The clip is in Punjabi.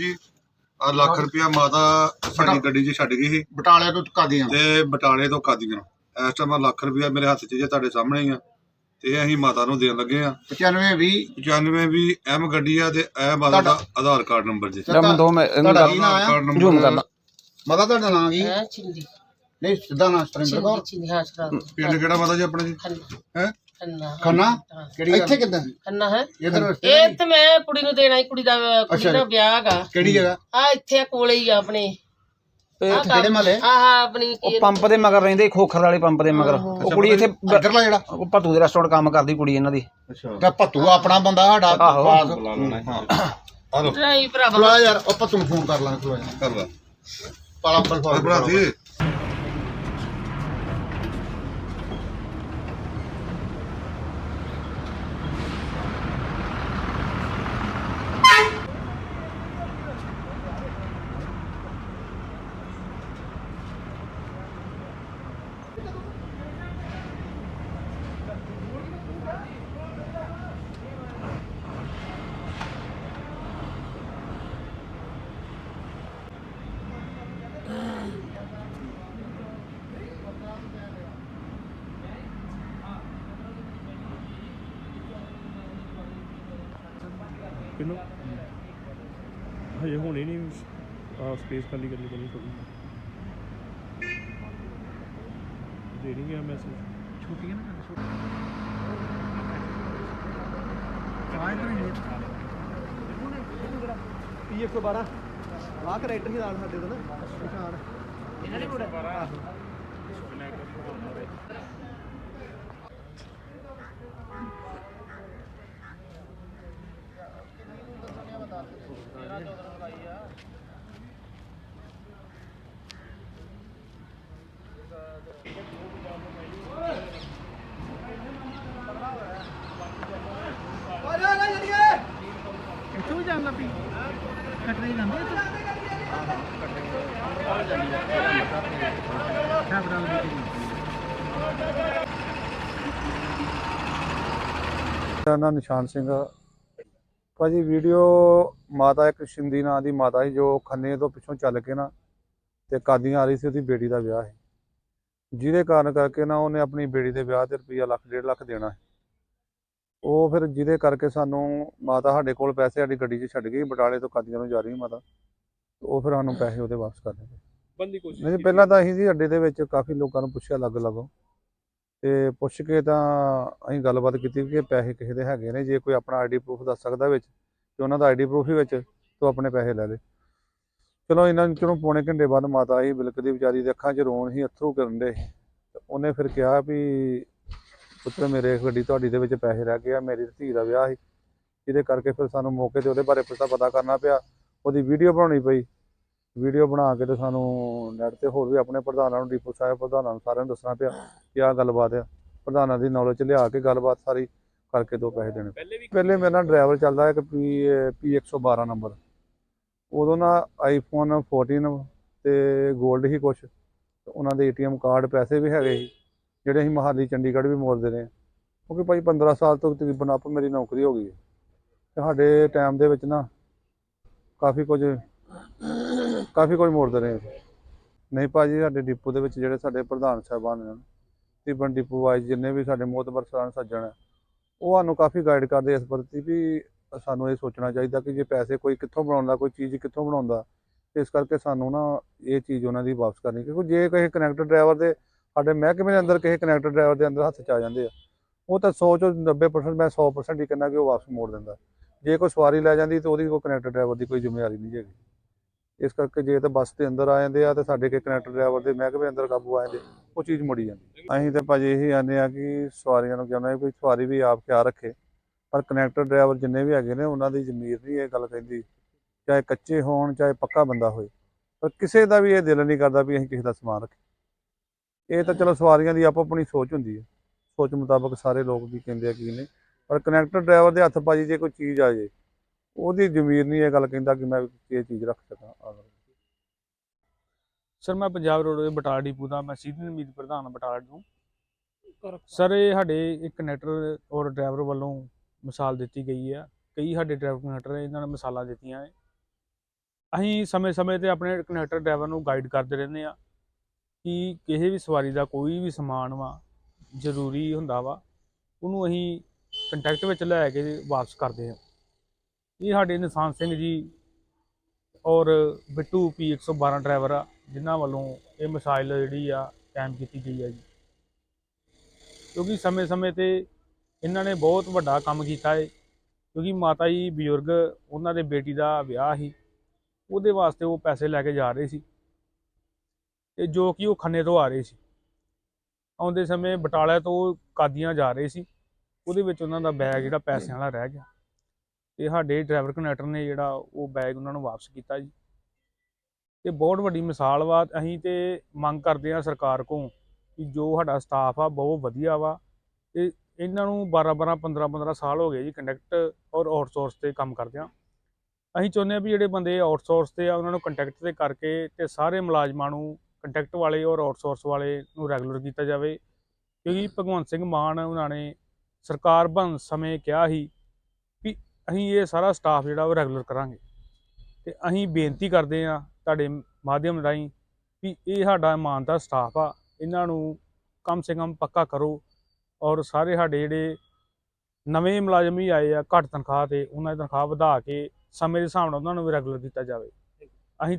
ਜੀ ਆ ਲੱਖ ਰੁਪਇਆ ਮਾਤਾ ਸਾਡੀ ਗੱਡੀ 'ਚ ਛੱਡ ਗਈ ਸੀ। ਬਟਾਲੇ ਤੋਂ ਕਾਦੀਆਂ? ਤੇ ਬਟਾਲੇ ਤੋਂ ਕਾਦੀਆਂ। ਇਸ ਟਾਈਮ ਲੱਖ ਰੁਪਇਆ ਮੇਰੇ ਹੱਥ 'ਚ ਜੇ ਤੁਹਾਡੇ ਸਾਹਮਣੇ ਹੀ ਆ। ਤੇ ਅਸੀਂ ਮਾਤਾ ਨੂੰ ਦੇਣ ਲੱਗੇ ਆ। 95 20 95 ਵੀ ਐਮ ਗੱਡੀ ਆ ਤੇ ਇਹ ਮਾਤਾ ਦਾ ਆਧਾਰ ਕਾਰਡ ਨੰਬਰ ਜੀ। ਜਮ ਦੋ ਮੈਂ ਇਹਨੂੰ ਤੁਹਾਡਾ ਕੀ ਨਾਂ ਆਧਾਰ ਆ? ਕਾਰਡ ਜ਼ੂਮ ਨੰਬਰ ਕਰਦਾ ਮਤਾ ਤੁਹਾਡਾ ਨਾਂ ਕੀ? ਹੈ ਚਿੰਦੀ ਨਹੀਂ ਸਿੱਧਾ ਨਾਂ ਸਤਰਿੰਦਰ ਕੌਰ। ਚਿੰਦੀ ਹਾਂ ਪਿੰਡ ਕਿਹੜਾ ਮਾਤਾ ਜੀ ਆਪਣੇ ਜੀ? ਹੈ? ਖੰਨਾ ਖੰਨਾ? ਹਾਂ। ਕਿਹੜੀ ਇੱਥੇ ਕਿੱਦਾਂ? ਖੰਨਾ ਹੈ। ਇਧਰ ਇਹ ਤੇ ਮੈਂ ਕੁੜੀ ਨੂੰ ਦੇਣਾ ਸੀ ਕੁੜੀ ਦਾ ਕੁੜੀ ਦਾ। ਵਿਆਹ ਹੈਗਾ ਕਿਹੜੀ ਜਗ੍ਹਾ? ਆ ਇੱਥੇ ਕੋਲੇ ਹੀ ਆ ਆਪਣੇ। ਇਹ ਕਿਹੜੇ ਮਹੱਲੇ? ਆਹ ਆਪਣੀ ਕੀ ਉਹ ਪੰਪ ਦੇ ਮਗਰ ਰਹਿੰਦੇ ਖੋਖਰ ਵਾਲੇ ਪੰਪ ਦੇ ਮਗਰ। ਉਹ ਕੁੜੀ ਇੱਥੇ ਬ- ਇੱਧਰਲਾ ਜਿਹੜਾ? ਉਹ ਭੱਤੂ ਦੇ ਰੈਸਟੋਰੈਂਟ ਕੰਮ ਕਰਦੀ ਕੁੜੀ ਇਹਨਾਂ ਦੀ। ਤੇ ਭੱਤੂ ਆਪਣਾ ਬੰਦਾ ਸਾਡਾ ਆਹੋ। ਪਾਸ। ਆ ਲੋ ਡਰਾਈ ਭਰਾਵਾ ਬੁਲਾ ਯਾਰ ਉਹ ਭੱਤੂ ਨੂੰ ਫੋਨ ਕਰ ਲਾਂਗੇ ਤੂੰ ਕਰ ਲਾ ਪਾਲਾ ਪਲ ਆ ਭਰਾ ਜੀ। ਕਿਨੂੰ? ਹਜੇ ਹੋਣੀ ਨਹੀਂ ਆ ਸਪੇਸ ਖਾਲੀ ਕਰਨੀ ਪੈਣੀ ਥੋੜੀ ਦੇ ਨਹੀਂ ਗਿਆ ਮੈਸੇਜ ਛੋਟੀ ਹੈ ਨਾ ਪੀ 112 ਆਹ ਕਰੈਕਟਰ ਹੀ ਨਾਲ ਸਾਡੇ ਕੋਲ ਨਾ ਪਛਾਣ। ਕਿੱਥੋਂ ਜਾਂਦਾ ਪੀ ਕਟਰੇ ਜਾਂਦੇ ਮੇਰਾ ਨਾਮ ਨਿਸ਼ਾਨ ਸਿੰਘ ਆ। ਭਾਜੀ, ਵੀਡੀਓ ਮਾਤਾ ਇੱਕ ਸ਼ਿੰਦੀ ਨਾਂ ਦੀ ਮਾਤਾ ਸੀ, ਜੋ ਖੰਨੇ ਤੋਂ ਪਿੱਛੋਂ ਚੱਲ ਕੇ ਨਾ ਤੇ ਕਾਦੀਆਂ ਆ ਰਹੀ ਸੀ, ਉਹਦੀ ਬੇਟੀ ਦਾ ਵਿਆਹ ਸੀ ਜਿਹਦੇ ਕਾਰਨ ਕਰਕੇ ਨਾ ਉਹਨੇ ਆਪਣੀ ਬੇਟੀ ਦੇ ਵਿਆਹ ਤੇ ਰੁਪਈਆ ਲੱਖ, ਡੇਢ ਲੱਖ ਦੇਣਾ ਸੀ। ਉਹ ਫਿਰ ਜਿਹਦੇ ਕਰਕੇ ਸਾਨੂੰ ਮਾਤਾ ਸਾਡੇ ਕੋਲ ਪੈਸੇ ਸਾਡੀ ਗੱਡੀ 'ਚ ਛੱਡ ਗਈ ਬਟਾਲੇ ਤੋਂ ਕਾਦੀਆਂ ਨੂੰ ਜਾ ਰਹੀ ਮਾਤਾ। ਉਹ ਫਿਰ ਸਾਨੂੰ ਪੈਸੇ ਉਹਦੇ ਵਾਪਸ ਕਰਨੇ ਪਏ ਬੰਦੀ ਕੋਸ਼ਿਸ਼ ਨਹੀਂ। ਪਹਿਲਾਂ ਤਾਂ ਅਸੀਂ ਜੀ ਅੱਡੇ ਦੇ ਵਿੱਚ ਕਾਫੀ ਲੋਕਾਂ ਨੂੰ ਪੁੱਛਿਆ ਅਲੱਗ ਅਲੱਗ। ਤੇ ਪੁੱਛ ਕੇ ਤਾਂ ਅਸੀਂ ਗੱਲਬਾਤ ਕੀਤੀ ਕਿ ਪੈਸੇ ਕਿਸੇ ਦੇ ਹੈਗੇ ਨੇ ਜੇ ਕੋਈ ਆਪਣਾ ਆਈਡੀ ਪ੍ਰੂਫ ਦੱਸ ਸਕਦਾ ਵਿੱਚ ਤੇ ਉਹਨਾਂ ਦਾ ਆਈਡੀ ਪ੍ਰੂਫ ਹੀ ਵਿੱਚ ਤੋਂ ਆਪਣੇ ਪੈਸੇ ਲੈ ਲੇ। ਚਲੋ ਇਹਨਾਂ ਨੂੰ ਚਲੋ ਪੌਣੇ ਘੰਟੇ ਬਾਅਦ ਮਾਤਾ ਆਈ ਬਿਲਕਦੀ ਵਿਚਾਰੀ ਦੇ ਅੱਖਾਂ 'ਚ ਰੋਣ ਹੀ ਅਥਰੂ ਕਰਨ ਦੇ। ਉਹਨੇ ਫਿਰ ਕਿਹਾ ਵੀ ਪੁੱਤਰ ਮੇਰੇ ਗੱਡੀ ਤੁਹਾਡੀ ਦੇ ਵਿੱਚ ਪੈਸੇ ਰਹਿ ਗਏ ਆ ਮੇਰੀ ਧੀ ਦਾ ਵਿਆਹ ਸੀ। ਜਿਹਦੇ ਕਰਕੇ ਫਿਰ ਸਾਨੂੰ ਮੌਕੇ ਤੇ ਉਹਦੇ ਬਾਰੇ ਪਤਾ ਪਤਾ ਕਰਨਾ ਪਿਆ। ਉਹਦੀ ਵੀਡੀਓ ਬਣਾਉਣੀ ਪਈ। ਵੀਡੀਓ ਬਣਾ ਕੇ ਤੇ ਸਾਨੂੰ ਨੈਟ ਤੇ ਹੋਰ ਵੀ ਆਪਣੇ ਪ੍ਰਧਾਨਾਂ ਨੂੰ ਡੀਪੂ ਸਾਹਿਬ ਪ੍ਰਧਾਨਾਂ ਨੂੰ ਸਾਰਿਆਂ ਨੂੰ ਦੱਸਣਾ ਪਿਆ ਕਿ ਆਹ ਗੱਲਬਾਤ ਆ। ਪ੍ਰਧਾਨਾਂ ਦੀ ਨੌਲੇਜ ਲਿਆ ਕੇ ਗੱਲਬਾਤ ਸਾਰੀ ਕਰਕੇ ਦੋ ਪੈਸੇ ਦੇਣੇ। ਪਹਿਲੇ ਮੇਰੇ ਨਾਲ ਡਰਾਈਵਰ ਚੱਲਦਾ ਇੱਕ ਪੀ ਪੀ 112 ਨੰਬਰ। ਉਦੋਂ ਨਾ ਆਈਫੋਨ 14 ਤੇ 골ਡ ਹੀ ਕੁਛ ਉਹਨਾਂ ਦੇ ਏਟੀਐਮ ਕਾਰਡ ਪੈਸੇ ਵੀ ਹੈਗੇ ਸੀ। ਜਿਹੜੇ ਅਸੀਂ ਮਹਾਲੀ, ਚੰਡੀਗੜ੍ਹ ਵੀ ਮੋੜਦੇ ਰਹੇ ਕਿਉਂਕਿ ਭਾਈ 15 ਸਾਲ ਤੋਂ ਤਕਰੀਬਨ ਆਪ ਮੇਰੀ ਨੌਕਰੀ ਹੋ ਗਈ ਹੈ। ਤੇ ਸਾਡੇ ਟਾਈਮ ਦੇ ਵਿੱਚ ਨਾ ਕਾਫੀ ਕੁਝ ਕਾਫੀ ਕੁਝ ਮੋੜਦੇ ਰਹੇ ਨਹੀਂ ਭਾਜੀ, ਸਾਡੇ ਡਿਪੂ ਦੇ ਵਿੱਚ ਜਿਹੜੇ ਸਾਡੇ ਪ੍ਰਧਾਨ ਸਾਹਿਬਾਨ ਨੇ ਤੀਬਨ ਡਿਪੂ ਵਾਈਜ਼ ਜਿੰਨੇ ਵੀ ਸਾਡੇ ਮੋਤਬਰ ਸਨ ਸੱਜਣ ਹੈ, ਉਹ ਸਾਨੂੰ ਕਾਫੀ ਗਾਈਡ ਕਰਦੇ ਇਸ ਪ੍ਰਤੀ ਵੀ ਸਾਨੂੰ ਇਹ ਸੋਚਣਾ ਚਾਹੀਦਾ ਕਿ ਜੇ ਪੈਸੇ ਕੋਈ ਕਿੱਥੋਂ ਬਣਾਉਂਦਾ, ਕੋਈ ਚੀਜ਼ ਕਿੱਥੋਂ ਬਣਾਉਂਦਾ ਇਸ ਕਰਕੇ ਸਾਨੂੰ ਨਾ ਇਹ ਚੀਜ਼ ਉਹਨਾਂ ਦੀ ਵਾਪਸ ਕਰਨੀ ਕਿਉਂਕਿ ਜੇ ਕਿਸੇ ਕਨੈਕਟਰ ਡਰਾਈਵਰ ਦੇ ਸਾਡੇ ਮਹਿਕਮੇ ਦੇ ਅੰਦਰ ਕਿਸੇ ਕਨੈਕਟਰ ਡਰਾਈਵਰ ਦੇ ਅੰਦਰ ਹੱਥ ਚ ਆ ਜਾਂਦੇ ਆ। ਉਹ ਤਾਂ 100 ਚੋਂ 90% ਮੈਂ 100% ਹੀ ਕਹਿੰਦਾ ਕਿ ਉਹ ਵਾਪਸ ਮੋੜ ਦਿੰਦਾ। ਜੇ ਕੋਈ ਸਵਾਰੀ ਲੈ ਜਾਂਦੀ ਤਾਂ ਉਹਦੀ ਕੋਈ ਕਨੈਕਟਰ ਡਰਾਈਵਰ ਦੀ ਕੋਈ ਜ਼ਿੰਮੇਵਾਰੀ ਨਹੀਂ ਹੈਗੀ। ਇਸ ਕਰਕੇ ਜੇ ਤਾਂ ਬੱਸ ਦੇ ਅੰਦਰ ਆ ਜਾਂਦੇ ਆ ਤੇ ਸਾਡੇ ਕੇ ਕਨੈਕਟਰ ਡਰਾਈਵਰ ਦੇ ਮਹਿਕਮੇ ਅੰਦਰ ਕਾਬੂ ਆ ਜਾਂਦੇ, ਉਹ ਚੀਜ਼ ਮੁੜੀ ਜਾਂਦੀ। ਅਸੀਂ ਤਾਂ ਭਾਜੀ ਇਹੀ ਆਨੇ ਆ ਕਿ ਸਵਾਰੀਆਂ ਨੂੰ ਕਹਿੰਦਾ ਵੀ ਸਵਾਰੀ ਵੀ ਆਪ ਖਿਆਲ ਰੱਖੇ, ਪਰ ਕਨੈਕਟਰ ਡਰਾਈਵਰ ਜਿੰਨੇ ਵੀ ਹੈਗੇ ਨੇ ਉਹਨਾਂ ਦੀ ਜ਼ਮੀਰ ਨਹੀਂ ਇਹ ਗੱਲ ਕਹਿੰਦੀ। ਚਾਹੇ ਕੱਚੇ ਹੋਣ, ਚਾਹੇ ਪੱਕਾ ਬੰਦਾ ਹੋਏ। ਪਰ ਕਿਸੇ ਦਾ ਵੀ ਇਹ ਦਿਲ ਨਹੀਂ ਕਰਦਾ ਵੀ ਅਸੀਂ ਕਿਸੇ ਦਾ ਸਮਾਨ ਰੱਖੀਏ। ਇਹ ਤਾਂ ਚਲੋ ਸਵਾਰੀਆਂ ਦੀ ਆਪੋ ਆਪਣੀ ਸੋਚ ਹੁੰਦੀ ਹੈ। ਸੋਚ ਮੁਤਾਬਕ ਸਾਰੇ ਲੋਕ ਵੀ ਕਹਿੰਦੇ ਆ ਕੀ ਨੇ ਪਰ ਕਨੈਕਟਰ ਡਰਾਈਵਰ ਦੇ ਹੱਥ ਭਾਜੀ ਜੇ ਕੋਈ ਚੀਜ਼ ਆ ਜੇ ਉਹਦੀ ਜ਼ਮੀਰ ਨਹੀਂ ਇਹ ਗੱਲ ਕਹਿੰਦਾ ਕਿ ਮੈਂ ਇਹ ਚੀਜ਼ ਰੱਖ ਸਕਾਂ। ਸਰ ਮੈਂ ਪੰਜਾਬ ਰੋਡ ਦੇ ਬਟਾਲਾ ਡਿਪੂ ਦਾ ਮੈਂ ਸੀਨੀਅਰ ਮੀਤ ਪ੍ਰਧਾਨ ਬਟਾਲਾ ਤੋਂ ਸਰ ਇਹ ਸਾਡੇ ਇੱਕ ਕਨੈਕਟਰ ਔਰ ਡਰਾਈਵਰ ਵੱਲੋਂ ਮਿਸਾਲ ਦਿੱਤੀ ਗਈ ਹੈ ਕਈ ਸਾਡੇ ਡਰਾਈਵਰ ਕਨੈਕਟਰ ਇਹਨਾਂ ਨੇ ਮਿਸਾਲਾਂ ਦਿੱਤੀਆਂ ਹੈ ਅਸੀਂ ਸਮੇਂ-ਸਮੇਂ ਤੇ ਆਪਣੇ ਕਨੈਕਟਰ ਡਰਾਈਵਰ ਨੂੰ ਗਾਈਡ ਕਰਦੇ ਰਹਿੰਦੇ ਆ। ਕਿ ਕਿਸੇ ਵੀ ਸਵਾਰੀ ਦਾ ਕੋਈ ਵੀ ਸਮਾਨ ਵਾ ਜ਼ਰੂਰੀ ਹੁੰਦਾ ਵਾ, ਉਹਨੂੰ ਅਸੀਂ ਕੰਟੈਕਟ ਵਿੱਚ ਲੈ ਕੇ ਵਾਪਸ ਕਰਦੇ ਹਾਂ। ਇਹ ਸਾਡੇ ਨਿਸ਼ਾਨ ਸਿੰਘ ਜੀ ਔਰ ਬਿੱਟੂ ਪੀ 112 ਡਰਾਈਵਰ ਆ, ਜਿਨ੍ਹਾਂ ਵੱਲੋਂ ਇਹ ਮਿਸਾਈਲ ਜਿਹੜੀ ਆ ਕਾਇਮ ਕੀਤੀ ਗਈ ਆ ਜੀ। ਕਿਉਂਕਿ ਸਮੇਂ-ਸਮੇਂ ਤੇ ਇਹਨਾਂ ਨੇ ਬਹੁਤ ਵੱਡਾ ਕੰਮ ਕੀਤਾ ਹੈ ਕਿਉਂਕਿ ਮਾਤਾ ਜੀ ਬਜ਼ੁਰਗ, ਉਹਨਾਂ ਦੇ ਬੇਟੀ ਦਾ ਵਿਆਹ ਸੀ, ਉਹਦੇ ਵਾਸਤੇ ਉਹ ਪੈਸੇ ਲੈ ਕੇ ਜਾ ਰਹੇ ਸੀ। ਤੇ ਜੋ ਕਿ ਉਹ ਖੰਨੇ ਤੋਂ ਆ ਰਹੇ ਸੀ। ਆਉਂਦੇ ਸਮੇਂ ਬਟਾਲਾ ਤੋਂ ਕਾਦੀਆਂ ਜਾ ਰਹੇ ਸੀ। ਉਹਦੇ ਵਿੱਚ ਉਹਨਾਂ ਦਾ ਬੈਗ ਜਿਹੜਾ ਪੈਸਿਆਂ ਵਾਲਾ ਰਹਿ ਗਿਆ। ਤੇ ਸਾਡੇ ਡਰਾਈਵਰ ਕਨੈਕਟਰ ਨੇ ਜਿਹੜਾ ਉਹ ਬੈਗ ਉਹਨਾਂ ਨੂੰ ਵਾਪਸ ਕੀਤਾ ਜੀ। ਤੇ ਬਹੁਤ ਵੱਡੀ ਮਿਸਾਲ ਵਾ, ਅਸੀਂ ਤੇ ਮੰਗ ਕਰਦੇ ਆ ਸਰਕਾਰ ਕੋਲ ਕਿ ਜੋ ਸਾਡਾ ਸਟਾਫ ਆ, ਬਹੁਤ ਵਧੀਆ ਵਾ। ਤੇ ਇਹਨਾਂ ਨੂੰ 12 12 15 15 ਸਾਲ ਹੋ ਗਏ ਜੀ ਕੰਡਕਟ ਔਰ ਆਊਟਸੋਰਸ ਤੇ ਕੰਮ ਕਰਦਿਆਂ। ਅਸੀਂ ਚਾਹੁੰਦੇ ਆ ਵੀ ਜਿਹੜੇ ਬੰਦੇ ਆਊਟਸੋਰਸ ਤੇ ਆ, ਉਹਨਾਂ ਨੂੰ ਕੰਟੈਕਟ ਤੇ ਕਰਕੇ ਤੇ ਸਾਰੇ ਮੁਲਾਜ਼ਮਾਂ ਨੂੰ ਕੰਟੈਕਟ ਵਾਲੇ ਔਰ ਆਊਟਸੋਰਸ ਵਾਲੇ ਨੂੰ ਰੈਗੂਲਰ ਕੀਤਾ ਜਾਵੇ। ਕਿਉਂਕਿ ਭਗਵੰਤ ਸਿੰਘ ਮਾਨ ਉਹਨਾਂ ਨੇ ਸਰਕਾਰ ਬਣ ਸਮੇਂ ਕਿਹਾ ਸੀ ਵੀ ਅਸੀਂ ਇਹ ਸਾਰਾ ਸਟਾਫ ਜਿਹੜਾ ਉਹ ਰੈਗੂਲਰ ਕਰਾਂਗੇ। ਤੇ ਅਸੀਂ ਬੇਨਤੀ ਕਰਦੇ ਆ ਤੁਹਾਡੇ ਮਾਧਿਅਮ ਰਾਹੀਂ ਵੀ ਇਹ ਸਾਡਾ ਇਮਾਨਦਾਰ ਸਟਾਫ ਆ, ਇਹਨਾਂ ਨੂੰ ਕਮ ਸੇ ਕਮ ਪੱਕਾ ਕਰੋ ਔਰ ਸਾਰੇ ਸਾਡੇ ਜਿਹੜੇ ਨਵੇਂ ਮੁਲਾਜ਼ਮ ਹੀ ਆਏ ਆ ਘੱਟ ਤਨਖਾਹ ਤੇ, ਉਹਨਾਂ ਦੀ ਤਨਖਾਹ ਵਧਾ ਕੇ ਸਮੇਂ ਦੇ ਹਿਸਾਬ ਨਾਲ ਉਹਨਾਂ ਨੂੰ ਵੀ ਰੈਗੂਲਰ ਕੀਤਾ ਜਾਵੇ। ਅਸੀਂ ਤਾਂ